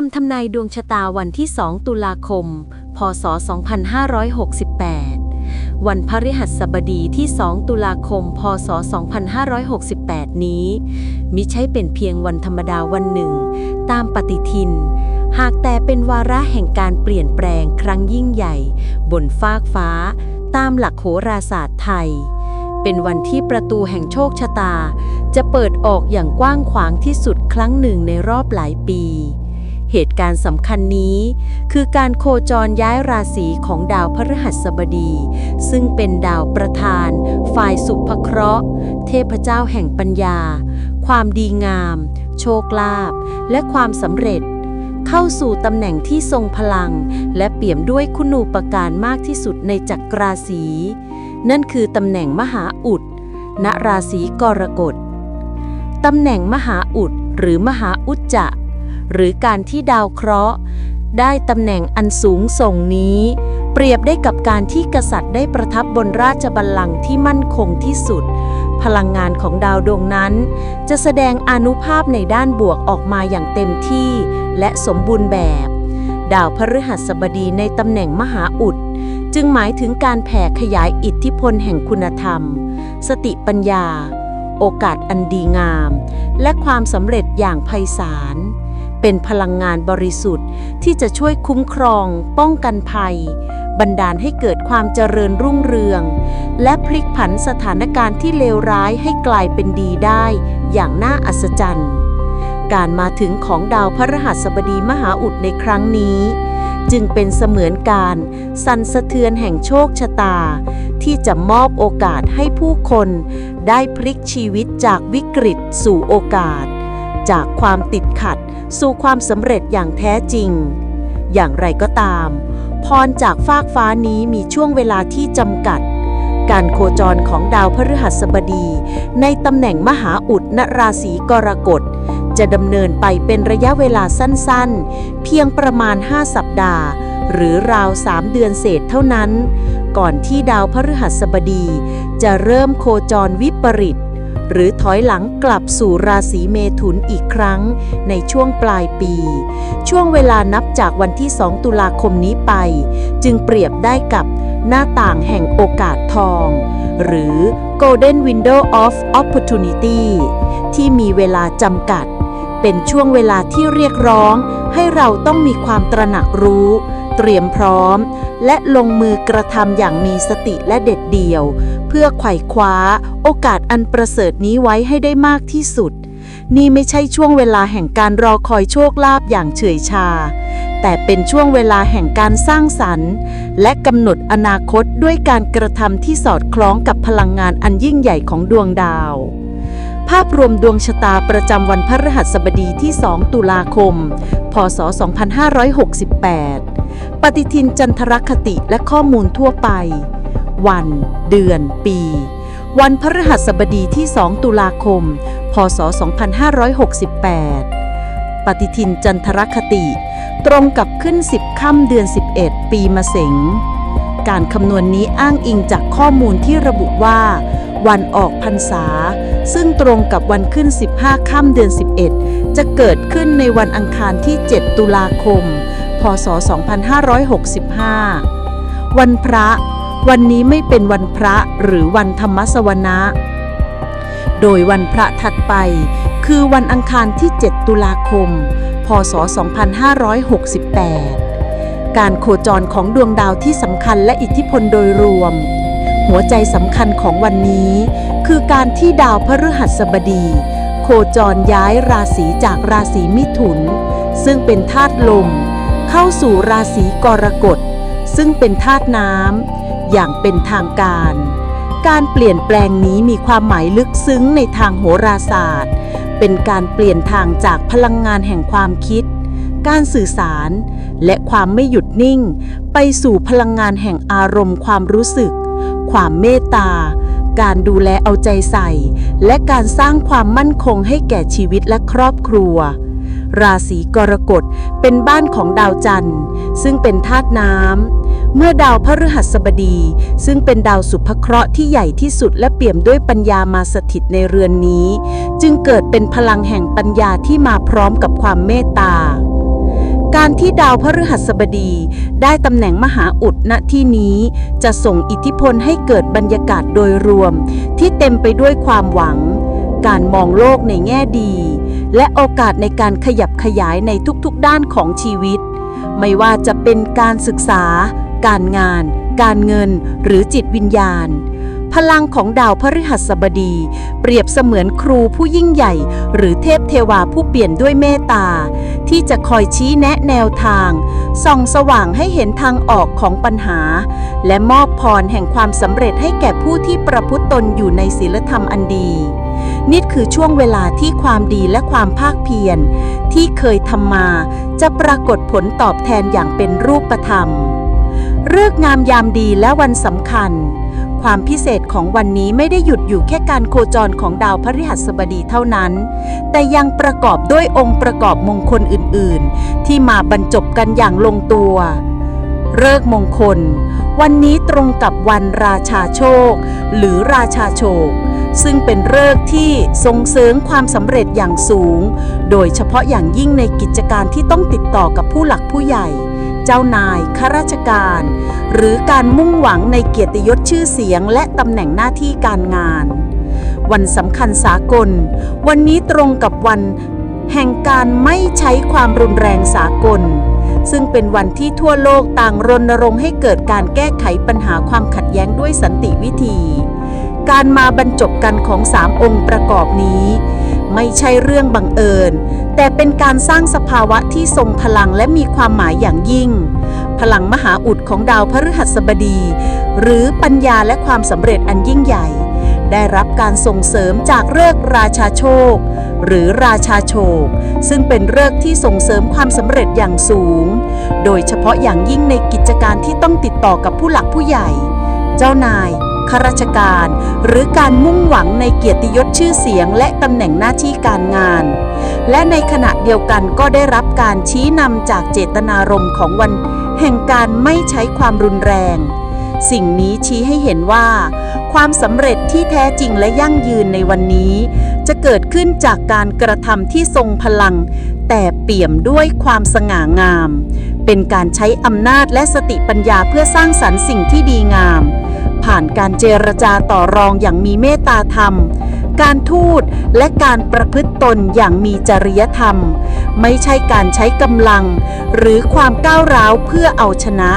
คำทำนายดวงชะตาวันที่ 2 ตุลาคม พศ 2568 วันพฤหัสบดีที่ 2 ตุลาคม พศ 2568 นี้ มิใช่เป็นเพียงวันธรรมดาวันหนึ่ง ตามปฏิทิน หากแต่เป็นวาระแห่งการเปลี่ยนแปลงครั้งยิ่งใหญ่ บนฟากฟ้า ตามหลักโหราศาสตร์ไทย เป็นวันที่ประตูแห่งโชคชะตา จะเปิดออกอย่างกว้างขวางที่สุดครั้งหนึ่งในรอบหลายปี เหตุการณ์สำคัญนี้ คือการโคจรย้ายราศีของดาวพฤหัสบดี ซึ่งเป็นดาวประธาน ฝ่ายสุภเคราะห์ เทพเจ้าแห่งปัญญา ความดีงาม โชคลาภและความสำเร็จ เข้าสู่ตำแหน่งที่ทรงพลัง และเปี่ยมด้วยคุณูปการมากที่สุดในจักรราศีนั่นคือตำแหน่งมหาอุดณราศีกรกฎตำแหน่งมหาอุดหรือมหาอุจจะ หรือการที่ดาวเคราะห์ ได้ตำแหน่งอันสูงส่งนี้ เปรียบได้กับการที่กษัตริย์ได้ประทับบนราชบัลลังก์ที่มั่นคงที่สุด พลังงานของดาวดวงนั้น จะแสดงอนุภาพในด้านบวกออกมาอย่างเต็มที่และสมบูรณ์แบบ ดาวพฤหัสบดีในตำแหน่งมหาอุดจึงหมายถึงการแผ่ขยายอิทธิพลแห่งคุณธรรม สติปัญญา โอกาสอันดีงาม และความสำเร็จอย่างไพศาล เป็นพลังงานบริสุทธิ์ที่จะช่วยคุ้มครอง ป้องกันภัย บันดาลให้เกิดความเจริญรุ่งเรือง และพลิกผันสถานการณ์ที่เลวร้ายให้กลายเป็นดีได้อย่างน่าอัศจรรย์ การมาถึงของดาวพฤหัสบดีมหาอุดในครั้งนี้ จึงเป็นเสมือนการสั่นสะเทือนแห่งโชคชะตา ที่จะมอบโอกาสให้ผู้คน ได้พลิกชีวิตจากวิกฤตสู่โอกาส จากความติดขัดสู่ความสำเร็จอย่างแท้จริง อย่างไรก็ตาม พรจากฟากฟ้านี้มีช่วงเวลาที่จำกัด การโคจรของดาวพฤหัสบดี ในตำแหน่งมหาอุดณราศีกรกฎจะดำเนินไปเป็นระยะเวลาสั้นๆ เพียงประมาณ 5 สัปดาห์ หรือราว 3 เดือนเศษเท่านั้น ก่อนที่ดาวพฤหัสบดี จะเริ่มโคจรวิปริต หรือถอยหลังกลับสู่ราศีเมถุนอีกครั้ง ในช่วงปลายปี ช่วงเวลานับจากวันที่ 2 ตุลาคมนี้ไป จึงเปรียบได้กับหน้าต่างแห่งโอกาสทอง หรือ Golden Window of Opportunity ที่มีเวลาจำกัด เป็นช่วงเวลาที่เรียกร้องให้เราต้องมีความตระหนักรู้ เตรียมพร้อม และลงมือกระทำอย่างมีสติและเด็ดเดี่ยว เพื่อไขว่คว้าโอกาสอันประเสริฐนี้ไว้ให้ได้มากที่สุด นี่ไม่ใช่ช่วงเวลาแห่งการรอคอยโชคลาภอย่างเฉยชา แต่เป็นช่วงเวลาแห่งการสร้างสรรค์ และกำหนดอนาคตด้วยการกระทำที่สอดคล้องกับพลังงานอันยิ่งใหญ่ของดวงดาว ภาพรวมดวงชะตาประจำวันพฤหัสบดีที่ 2 ตุลาคม พศ 2568 ปฏิทินจันทรคติและข้อมูลทั่วไป วัน เดือน ปี วันพฤหัสบดีที่ 2 ตุลาคม พศ 2568 ปฏิทินจันทรคติ ตรงกับขึ้น 10 ค่ำเดือน 11 ปีมะเสงการคำนวณนี้อ้างอิงจากข้อมูลที่ระบุว่า วันออกพรรษา ซึ่งตรงกับวันขึ้น 15 ค่ำเดือน 11 จะเกิดขึ้นในวันอังคารที่ 7 ตุลาคม พศ 2565 วันพระ วันนี้ไม่เป็นวันพระหรือวันธรรมสวนะ โดยวันพระถัดไป คือวันอังคารที่ 7 ตุลาคม พศ 2568การโคจรของดวงดาวที่สำคัญและอิทธิพลโดยรวม หัวใจสำคัญของวันนี้ คือการที่ดาวพฤหัสบดี โคจรย้ายราศีจากราศีมิถุน ซึ่งเป็นธาตุลม เข้าสู่ราศีกรกฎ ซึ่งเป็นธาตุน้ำอย่างเป็นทางการ การเปลี่ยนแปลงนี้มีความหมายลึกซึ้งในทางโหราศาสตร์ เป็นการเปลี่ยนทางจากพลังงานแห่งความคิด การสื่อสาร และความไม่หยุดนิ่ง ไปสู่พลังงานแห่งอารมณ์ความรู้สึก ความเมตตา การดูแลเอาใจใส่ และการสร้างความมั่นคงให้แก่ชีวิตและครอบครัว ราศีกรกฎเป็นบ้านของดาวจันทร์ ซึ่งเป็นธาตุน้ำ เมื่อดาวพฤหัสบดี ซึ่งเป็นดาวสุภเคราะห์ที่ใหญ่ที่สุดและเปี่ยมด้วยปัญญามาสถิตในเรือนนี้ จึงเกิดเป็นพลังแห่งปัญญาที่มาพร้อมกับความเมตตา การที่ดาวพฤหัสบดี ได้ตำแหน่งมหาอุดณที่นี้ จะส่งอิทธิพลให้เกิดบรรยากาศโดยรวม ที่เต็มไปด้วยความหวัง การมองโลกในแง่ดี และโอกาสในการขยับขยายในทุกๆด้านของชีวิต ไม่ว่าจะเป็นการศึกษา การงาน การเงิน หรือจิตวิญญาณ พลังของดาวพฤหัสบดี เปรียบเสมือนครูผู้ยิ่งใหญ่ หรือเทพเทวาผู้เปลี่ยนด้วยเมตตา ที่จะคอยชี้แนะแนวทาง ส่องสว่างให้เห็นทางออกของปัญหา และมอบพรแห่งความสำเร็จให้แก่ผู้ที่ประพฤติตนอยู่ในศีลธรรมอันดีนี่คือช่วงเวลาที่ความดีและความภาคเพียร ที่เคยทำมา จะปรากฏผลตอบแทนอย่างเป็นรูปธรรม เลิกงามยามดีและวันสำคัญ ความพิเศษของวันนี้ไม่ได้หยุดอยู่แค่การโคจรของดาวพฤหัสบดีเท่านั้น แต่ยังประกอบด้วยองค์ประกอบมงคลอื่น ๆ ที่มาบรรจบกันอย่างลงตัวเลิกมงคล วันนี้ตรงกับวันราชาโชค หรือราชาโชค ซึ่งเป็นเลิกที่ส่งเสริมความสำเร็จอย่างสูง โดยเฉพาะอย่างยิ่งในกิจการที่ต้องติดต่อกับผู้หลักผู้ใหญ่ เจ้านายข้าราชการ หรือการมุ่งหวังในเกียรติยศชื่อเสียง และตำแหน่งหน้าที่การงาน วันสำคัญสากล วันนี้ตรงกับวัน แห่งการไม่ใช้ความรุนแรงสากล ซึ่งเป็นวันที่ทั่วโลกต่างรณรงค์ให้เกิดการแก้ไขปัญหาความขัดแย้งด้วยสันติวิธี การมาบรรจบกันของสามองค์ประกอบนี้ ไม่ใช่เรื่องบังเอิญ แต่เป็นการสร้างสภาวะที่ทรงพลังและมีความหมายอย่างยิ่ง พลังมหาอุดของดาวพฤหัสบดี หรือปัญญาและความสำเร็จอันยิ่งใหญ่ ได้รับการส่งเสริมจากเลิกราชาโชค หรือราชาโชค ซึ่งเป็นเลิกที่ส่งเสริมความสำเร็จอย่างสูง โดยเฉพาะอย่างยิ่งในกิจการที่ต้องติดต่อกับผู้หลักผู้ใหญ่ เจ้านาย ข้าราชการ หรือการมุ่งหวังในเกียรติยศชื่อเสียง และตำแหน่งหน้าที่การงาน และในขณะเดียวกันก็ได้รับการชี้นำจากเจตนารมณ์ของวัน แห่งการไม่ใช้ความรุนแรง สิ่งนี้ชี้ให้เห็นว่า ความสำเร็จที่แท้จริงและยั่งยืนในวันนี้ จะเกิดขึ้นจากการกระทำที่ทรงพลัง แต่เปี่ยมด้วยความสง่างามเป็นการใช้อำนาจและสติปัญญาเพื่อสร้างสรรค์สิ่งที่ดีงาม ผ่านการเจรจาต่อรองอย่างมีเมตตาธรรม การทูตและการประพฤติตนอย่างมีจริยธรรม ไม่ใช่การใช้กำลัง หรือความก้าวร้าวเพื่อเอาชนะ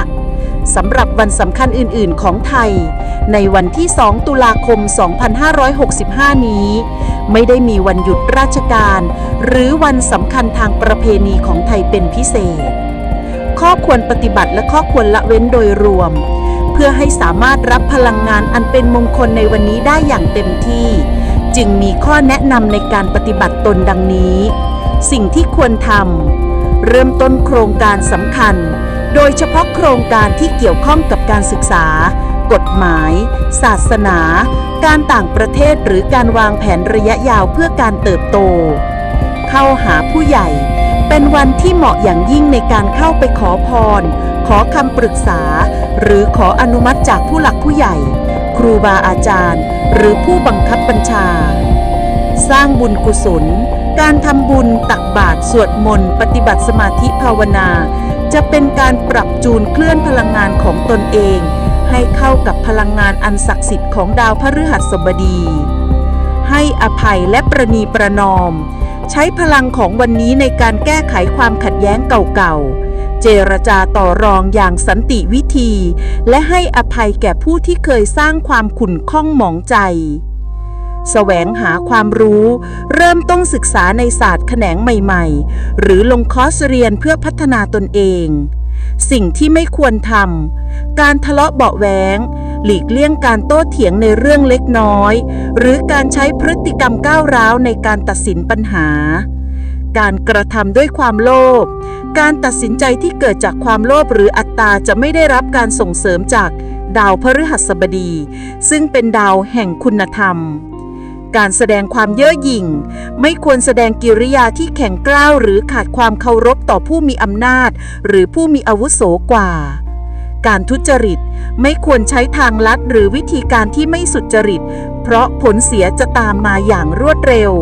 สำหรับวันสำคัญอื่น ๆ ของไทย ในวันที่ 2 ตุลาคม 2565 นี้ ไม่ได้มีวันหยุดราชการ หรือวันสำคัญทางประเพณีของไทยเป็นพิเศษ ข้อควรปฏิบัติและข้อควรละเว้นโดยรวม เพื่อให้สามารถรับพลังงานอันเป็นมงคลในวันนี้ได้อย่างเต็มที่ จึงมีข้อแนะนำในการปฏิบัติตนดังนี้ สิ่งที่ควรทำเริ่มต้นโครงการสำคัญ โดยเฉพาะโครงการที่เกี่ยวข้องกับการศึกษา กฎหมาย ศาสนา การต่างประเทศหรือการวางแผนระยะยาวเพื่อการเติบโต เข้าหาผู้ใหญ่ เป็นวันที่เหมาะอย่างยิ่งในการเข้าไปขอพร ขอคำปรึกษา หรือขออนุมัติจากผู้หลักผู้ใหญ่ ครูบาอาจารย์ หรือผู้บังคับบัญชา สร้างบุญกุศล การทำบุญตักบาตรสวดมนต์ ปฏิบัติสมาธิภาวนา จะเป็นการปรับจูนเคลื่อนพลังงานของตนเอง ให้เข้ากับพลังงานอันศักดิ์สิทธิ์ของดาวพฤหัสบดี ให้อภัยและประนีประนอม ใช้พลังของวันนี้ในการแก้ไขความขัดแย้งเก่าๆ เจรจาต่อรองอย่างสันติวิธี และให้อภัยแก่ผู้ที่เคยสร้างความขุ่นข้องหมองใจแสวงหาความรู้ เริ่มต้องศึกษาในศาสตร์แขนงใหม่ๆ หรือลงคอร์สเรียนเพื่อพัฒนาตนเอง สิ่งที่ไม่ควรทำการทะเลาะเบาะแว้งหลีกเลี่ยงการโต้เถียงในเรื่องเล็กน้อย หรือการใช้พฤติกรรมก้าวร้าวในการตัดสินปัญหา การกระทำด้วยความโลภ การตัดสินใจที่เกิดจากความโลภหรืออัตตาจะไม่ได้รับการส่งเสริมจากดาวพฤหัสบดี ซึ่งเป็นดาวแห่งคุณธรรม การแสดงความเย่อหยิ่ง ไม่ควรแสดงกิริยาที่แข็งกร้าวหรือขาดความเคารพต่อผู้มีอำนาจ หรือผู้มีอาวุโสกว่า การทุจริตไม่ควรใช้ทางลัดหรือวิธีการที่ไม่สุจริต เพราะผลเสียจะตามมาอย่างรวดเร็ว